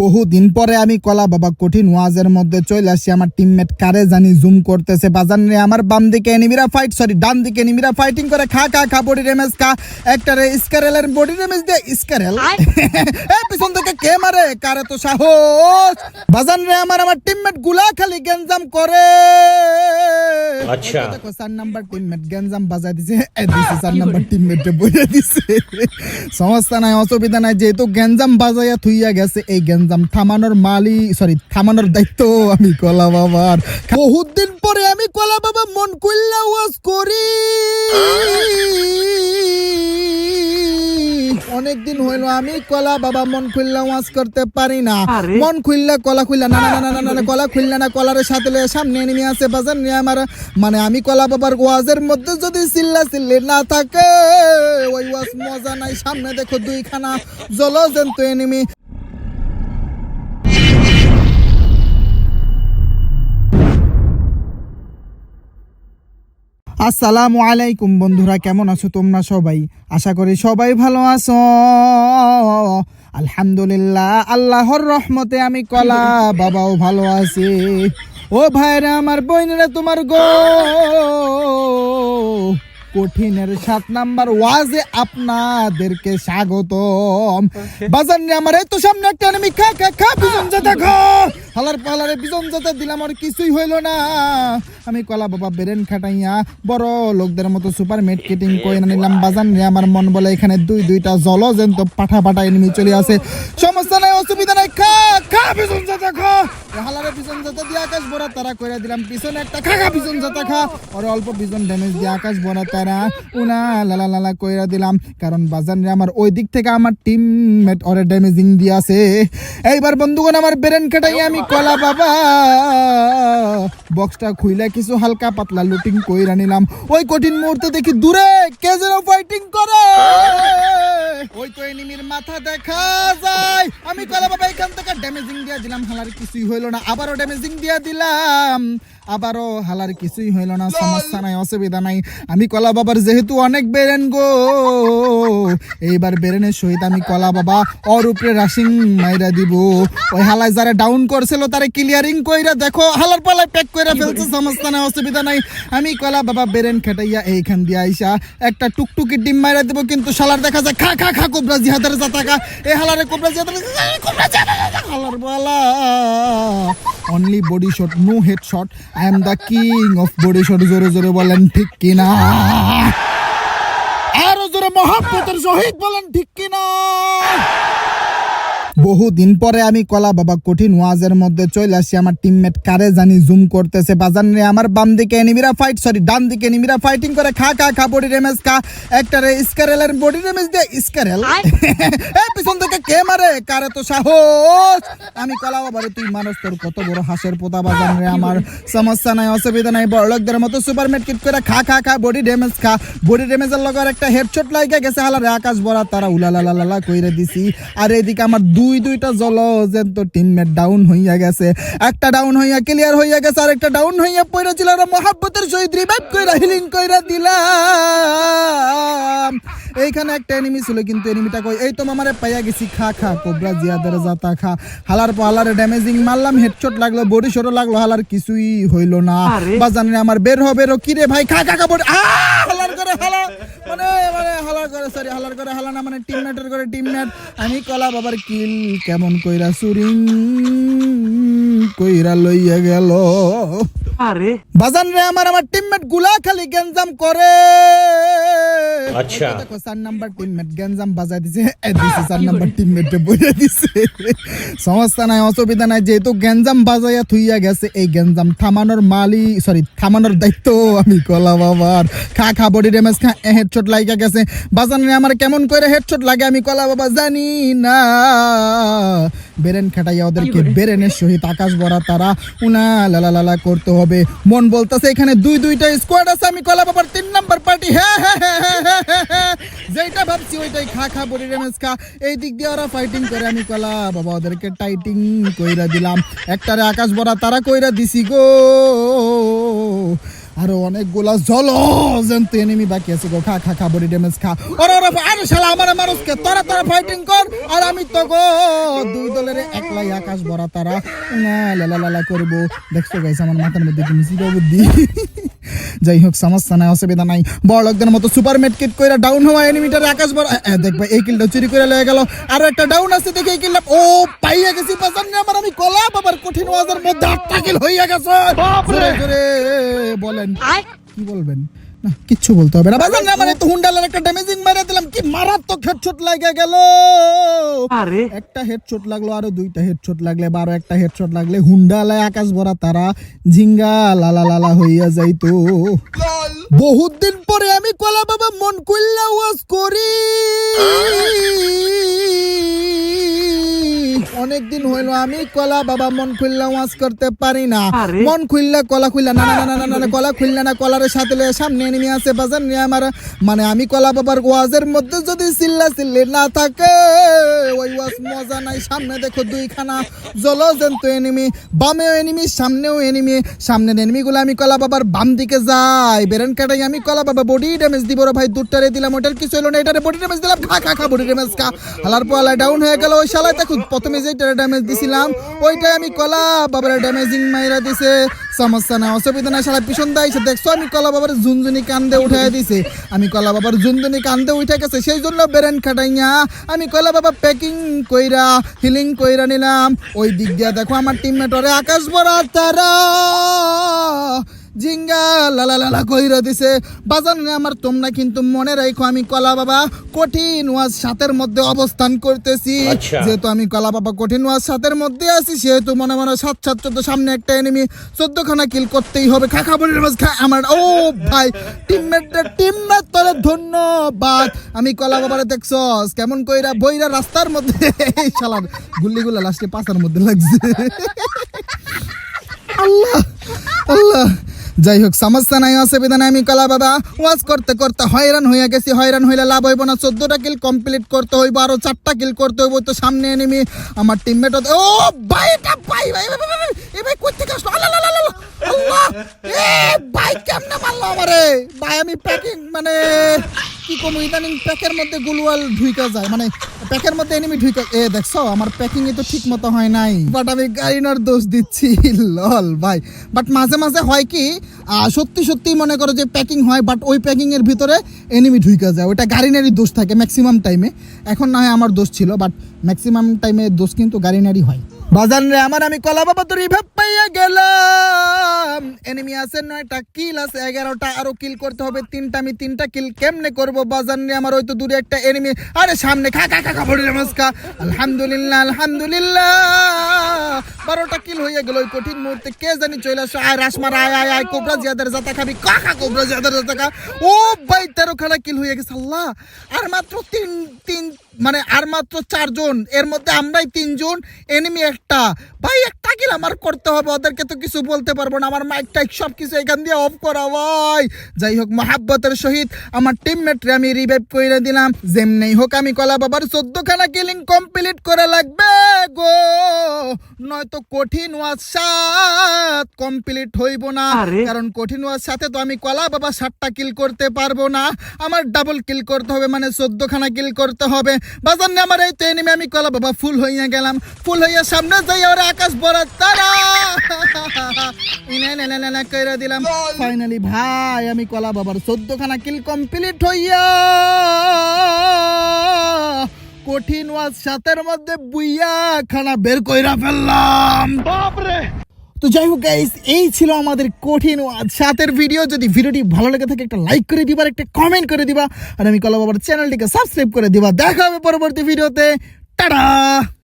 বহুদিন পরে আমি কলা বাবা কঠিন ওয়াজের মধ্যে চলে আসি। আমার টিমমেট কারে জানি জুম করতেছে? বাজান রে আমার বাম দিকে এনিমিরা ফাইট সরি ডান দিকে এনিমিরা ফাইটিং করে। খা খা খা বডি ড্যামেজ খা। একটা একটারে স্কারেলের বডি ড্যামেজ দিয়ে স্কারেল এ পিছন থেকে কে মারে? কারে তো সাহস। বাজান রে আমার আমার টিমমেটগুলা খালি গেঞ্জাম করে। আচ্ছা। নাম্বার দিছে। নাম্বার দিছে সমস্যা নাই, অসুবিধা নাই, যেহেতু গেঞ্জাম বাজাইয়া থুইয়া গেছে, এই গেঞ্জাম থামানোর মালি সরি থামানোর দায়িত্ব আমি কলা বাবার। বহুত দিন পরে আমি কলা বাবা মন কইলা ওয়াজ করি। অনেক দিন হইল আমি কলা বাবা মন খুললা ওয়াজ করতে পারি না। মন খুললা কলা খুললা না না না না না কলা খুললা না কলার সাথে লয়ে সামনে নিয়ে আছে বাজার নিয়ে আমার মানে আমি কলা বাবার ওয়াজের মধ্যে যদি চিল্লা চিল্লি না থাকে ওই ওয়াজ মজা নাই সামনে দেখো দুইখানা জলজন্তু এনিমি। আসসালামু আলাইকুম বন্ধুরা, কেমন আছো তোমরা সবাই? আশা করি সবাই ভালো আছো। আলহামদুলিল্লাহ, আল্লাহর রহমতে আমি কলা বাবাও ভালো আছি। ও ভাইরা, আমার বইনেরা তোমার গো। কঠিনের সাত নাম্বার ওয়াজে আপনাদেরকে স্বাগতম। বাজার নিয়ে আমার এই তো সামনে একটা enemy, খা খা খা পিছন যেতে হালার পালারে পিছন যেতে দিলাম আর কিছুই হইল না। আমি কলা বাবা বেরেন খাটাইয়া বড় লোকদের মতো সুপার মেটকেটিং করে নিলাম। বাজার নিয়ে আমার মন বলে এখানে দুই দুইটা জলজন্ত পাঠা পাঠা এনিমি চলে আসে। সমস্যা নাই অসুবিধা নাই খা খা পিছন যেতে খা। হালারে পিছন যেতে দিয়ে আকাশ ভরা তারা করে দিলাম পিছনে একটা খা খা পিছন যেতে খা। ওর অল্প পিছন ড্যামেজ দিয়ে আকাশ ভরা তারা উনা লালা লালা কইরা দিলাম। কারণ বাজার আমার ওই দিক থেকে আমার টিম মেট ওরে ড্যামেজিং দিয়ে আছে এইবার বন্ধুগণ, আমার বেরেন কাটাই আমি কলা বাবা। বক্সটা খুইলা কিছু হালকা পাতলা লুটিং কইরা নিলাম। ওই কঠিন মুহূর্তে দেখি দূরে কে যেন ফাইটিং করে। ওই তো এনিমির মাথা দেখা যায়। আমি কলা বাবা এখান থেকে ড্যামেজিং দিয়া দিলাম। হালার কিছুই হইল না। আবারও ড্যামেজিং দিয়া দিলাম। আবারও হালার কিছুই হইল না সমস্যা নাই অসুবিধা নাই। আমি কলা বাবার যেহেতু অনেক বেরেন গো এইবার বেরেনের সহিত আমি কলা বাবা ওর উপরে রাশিং মাইরা দিব। ওই হালায় যারা ডাউন করছিল তারে ক্লিয়ারিং কইরা দেখো হালার পালায় প্যাক কইরা ফেলছে সমস্যা নাই অসুবিধা নাই। আমি কলা বাবা বেরেন খেটাইয়া এইখান দিয়ে আইসা একটা টুকটুকি ডিম মাইরা দিব কিন্তু শালার দেখা যায় খা খা খা কোবরা জিহাদের জাতাকা। এ হালারে কোবরা জিহাদের কোবরা জিহাদের হালার বালা। Only body shot no head shot I am the king of body shot জোরে জোরে বলেন ঠিক কিনা? আরও জোরে মহাব্বতের শহীদ বলেন ঠিক কিনা? বহুদিন পরে আমি কলা বাবা কঠিন ওয়াজের মধ্যে চলে আসি। আমার টিমমেট কারে জানি জুম করতেছে? বাজার নিয়ে আমার বাম দিকে এনিমিরা ফাইট সরি ডান দিকে এনিমিরা ফাইটিং করে। খা খা খা বডি ড্যামেজ খা। একটারে স্কারেলের বডি ড্যামেজ দিয়ে স্কারেল এ পিছন থেকে কে মারে? কারে তো সাহস? আমি কলা বাবারে তুই মানুষ তোর কত বড় হাসের পোতা বাজার রে। আমার সমস্যা নাই অসুবিধা নাই বড় লোকদের মতো সুপার মেটকিট করে খা খা খা বডি ড্যামেজ খা। বডি ড্যামেজের লগে একটা হেডশট লাগে গেছে হালারে আকাশ ভরা তারা উলালা লালা কইরে দিছি। আর এদিকে আমার দুই দুইটা জল তো টিমমেট ডাউন হইয়া গেছে। একটা ডাউন হইয়া ক্লিয়ার হইয়া গেছে আর একটা ডাউন হইয়া পড়ে ছিল আর মহাব্বতের সহিত রিভাইভ কইরা হিলিং কইরা দিলাম। এইখানে একটা এনিমি ছিল কিন্তু এনিমিটা কই এই তো মামারে পাইয়া গেছি খা খা কোবরা জিয়াদের জাতা খা। হালার পর হালারে ড্যামেজিং মারলাম হেডশট লাগল বডি শটও লাগল হালার কিছুই হইল না। বাজানে আমার বের হবে বেরো কি রে ভাই খা খা খা বডি আ হালার করে হালা মানে মানে হালার করে সরি হালার করে, হালা না মানে টিমমেটের করে টিমমেট আমি কলা বাবার কিল কেমন কইরা সুরিং। কইরা লইয়া গেল। আরে। বাজান রে আমার আমার টিমমেটগুলা খালি গেঞ্জাম করে। আচ্ছা। দেখো চার নাম্বার টিমমেট গেঞ্জাম বাজাই দিছে। চার নাম্বার টিমমেট দিছে। সমস্যা নাই অসুবিধা নাই। যেহেতু গেঞ্জাম বাজাইয়া থুইয়া গেছে এই গেঞ্জাম থামানোর মালি সরি থামানোর দায়িত্ব আমি কলা বাবার। খা খা বডি ড্যামেজ খা হেডশট লাগা গেছে। বাজান রে আমার কেমন করে হেডশট লাগে আমি কলা বাবা জানি না। বেরেন খাটাইয়া ওদেরকে বেরেনের সহিত আকাশ ভরা তারা উনা লালা করতে হবে। মন বলতেছে, এখানে দুই দুইটা স্কোয়াড আছে, আমি কলা বাবার তিন নাম্বার পার্টি হ্যাঁ হ্যাঁ হ্যাঁ। যেটা ভাবছি ওইটাই খা খা, বডি ড্যামেজ খা এই দিক দিয়ে ওরা ফাইটিং করে, আমি কলা বাবা, ওদেরকে টাইটিং কইরা দিলাম। একটারে আকাশ বরা তারা কইরা দিছি গো। আরও অনেকগুলা জলজন্ত এনিমি বাকি আছে গো। খা খা খা বডি ড্যামেজ খা। ওরে ওরে আরে শালা, আমার মানুষকে তোরা তোরা ফাইটিং কর। আর আমি তো গো, দুই দলের একলাই আকাশ ভরা তারা। লালা লালা করব। দেখছ গাইস আমার মাথার মধ্যে মুসিবা বুদ্ধি? যাই হোক সমস্যা নাই অসুবিধা নাই। বড় লোকদের মতো সুপার মেটকিট কইরা ডাউন হওয়া এনিমিটার আকাশ বড় দেখবে এই কিলটা চুরি করে লয়ে গেল। আর একটা ডাউন আছে দেখি এই কিলটা ও পাইয়া গেছি পাসান আমার আমি কলা বাবার কঠিন ওয়াজের মধ্যে আটটা কিল হইয়া গেছে। বাপ রে বলেন। কি বলবেন? না কিচ্ছু বলতে হবে না। বাজান না মানে তো হুন্ডালের একটা ড্যামেজিং মেরে দিলাম কি মারাত্মক হেডশট লাগে গেল। আরে। একটা হেডশট লাগল আরও দুইটা হেডশট লাগলে বারো একটা হেডশট লাগলে হুন্ডালায় আকাশ ভরা তারা ঝিঙ্গা লালা লালা হইয়া যাইতো। বহুত দিন পরে আমি কলা বাবা মন কইলা ওয়াজ করি। অনেক দিন হইল আমি কলা বাবা মন খুললা ওয়াজ করতে পারি না। মন খুললা কলা খুললা না না না না না কলা খুললা না কলার সাথে লয়ে সামনে নিয়ে আসে বাজার নিয়ে আমার। মানে আমি কলা বাবার ওয়াজের মধ্যে যদি চিল্লা চিল্লি না থাকে। ওই ওয়াজ মজা নাই, সামনে দেখো দুইখানা জলজন্ত এনিমি বামেও এনিমি সামনেও এনিমি সামনের এনিমি গুলো আমি কলা বাবার বাম দিকে যাই। বেরেন কাটাই আমি কলা বাবা বডি ড্যামেজ দিব রে ভাই দুটারে দিলাম, ওটার কিছু হলো না, এটারে বডি ড্যামেজ দিলাম, খা খা খা বডি ড্যামেজ খা। হালার ডাউন হয়ে গেল, ওই শালায় দেখো প্রথমে যেটারে ড্যামেজ দিছিলাম, ওইটাই আমি কলা বাবার ড্যামেজিং মাইরা দিছে। সমস্যা নাই, অসুবিধা নাই সারা পিছন দাইছে দেখছ? আমি কলা বাবার ঝুনঝুনি কান্দে উঠাই দিছে। আমি কলা বাবার ঝুনঝুনি কান্দে উঠে গেছে, সেই জন্য বেরেন খাটাইয়া আমি কলা বাবা প্যাকিং কইরা হিলিং কইরা নিলাম। ওই দিক দিয়া দেখো, আমার টিমমেট আকাশ ভরা তারা। জিঙ্গা লালা লালা কইরা দিছে বাজান রে আমার তোমরা কিন্তু মনে রাখো আমি কলা বাবা কঠিন ওয়াজ সাতের মধ্যে অবস্থান করতেছি। আচ্ছা। যেহেতু আমি কলা বাবা কঠিন ওয়াজ সাতের মধ্যে আছি সেহেতু মনে মনে সাত সাত চোদ্দ সামনে একটা এনিমি চোদ্দখানা কিল করতেই হবে। খা খাবারের মাঝ খা আমার ও ভাই টিমমেট টিমমেট তোরে ধন্যবাদ। আমি কলা বাবারে দেখছস কেমন কইরা বইরা রাস্তার মধ্যে এই শালার গুল্লিগুলো লাস্টে পাতার মধ্যে লাগছে। আল্লাহ আল্লাহ। যাই হোক সমস্যা নাই অসুবিধা নাই আমি কলা বাবা। ওয়াজ করতে করতে হয়রান হইয়া গেছি হয়রান হইলে লাভ হইব না। চোদ্দটা কিল কমপ্লিট করতে হইব আরও চারটা কিল করতে হইব তো সামনে এনেমি আমার টিমমেট ও ভাই এটা ভাই ভাই এ ভাই থেকে আসলো? আল্লাহ, আল্লাহ, আল্লাহ এ ভাই কেমনে মারলো আমারে? ভাই আমি প্যাকিং মানে কি কম, ইদানিং প্যাকের মধ্যে গুলওয়াল ঢুইকা যায়। মানে প্যাকের মধ্যে এনিমি ঢুইকা এ, দেখছ? আমার প্যাকিং এ তো ঠিক মতো হয় নাই। বাট আমি গাড়িনার দোষ দিচ্ছি। লল ভাই। বাট মাঝে মাঝে হয় কি সত্যি সত্যি মনে করো যে প্যাকিং হয় বাট ওই প্যাকিং এর ভিতরে এনিমি ঢুইকা যায়। ওটা গাড়িনারই দোষ থাকে ম্যাক্সিমাম টাইমে এখন না হয় আমার দোষ ছিল বাট ম্যাক্সিমাম টাইমে দোষ কিন্তু গাড়িনারই হয়। বাজান রে, আমার আমি কলা বাবা তোর রিভাব পাইয়া গেলাম। এনিমি আছে নয়টা কিল আছে, এগারোটা আরও কিল করতে হবে, তিনটা, আমি তিনটা কিল কেমনে করব বাজান রে আমার ওই তো দূরে একটা এনিমি আরে সামনে, খা খা খা বড়ি নমস্কার। আলহামদুলিল্লাহ আলহামদুলিল্লাহ। বারোটা কিল হয়ে গেল ওই কঠিন মুহূর্তে। কে জানি চলে আসো? আয় রাসমার আয় আয় আয়, কোবরা জিয়াদের জাতা খাবি। কাকা কোবরা জিয়াদের জাতা খা। ও ভাই, তেরো খানা কিল হয়ে গেছে, আল্লাহ। আর মাত্র তিন তিন মানে আর মাত্র চারজন এর মধ্যে আমরাই তিনজন এনিমি একটা। ভাই একটা কিল আমার করতে হবে ওদেরকে তো কিছু বলতে পারব না। আমার মাইক টাইক সব কিছু এখান দিয়ে অফ করা ভাই। যাই হোক মহাব্বতের সহিত আমার টিমমেটরে আমি রিভাইভ করে দিলাম। যেমনি হোক আমি কলা বাবার চোদ্দখানা কিলিং কমপ্লিট করে লাগবে গো। নয়তো কঠিন ওয়াজ সাত কমপ্লিট হইব না। কারণ কঠিন ওয়াজ সাথে তো আমি কলা বাবা সাতটা কিল করতে পারব না। আমার ডাবল কিল করতে হবে মানে চোদ্দখানা কিল করতে হবে। বাজার আমার এই তো এনিমে, আমি কলা বাবা, ফুল হইয়া গেলাম। ফুল হইয়া সামনে যাই ওরা আকাশ বড় তারা! কইরা দিলাম। ফাইনালি ভাই, আমি কলা বাবার চোদ্দখানা কিল কমপ্লিট হইয়া কঠিন ওয়াজ সাতের মধ্যে বুইয়া খানা বের কইরা ফেললাম। তো যাই হোক গাইস এই ছিল আমাদের কঠিন সাতের ভিডিও যদি ভিডিওটি ভালো লেগে থাকে, একটা লাইক করে দিবা একটা কমেন্ট করে দিবা। আর আমি কলা বাবার চ্যানেলটিকে সাবস্ক্রাইব করে দিবা। দেখা হবে পরবর্তী ভিডিওতে টাটা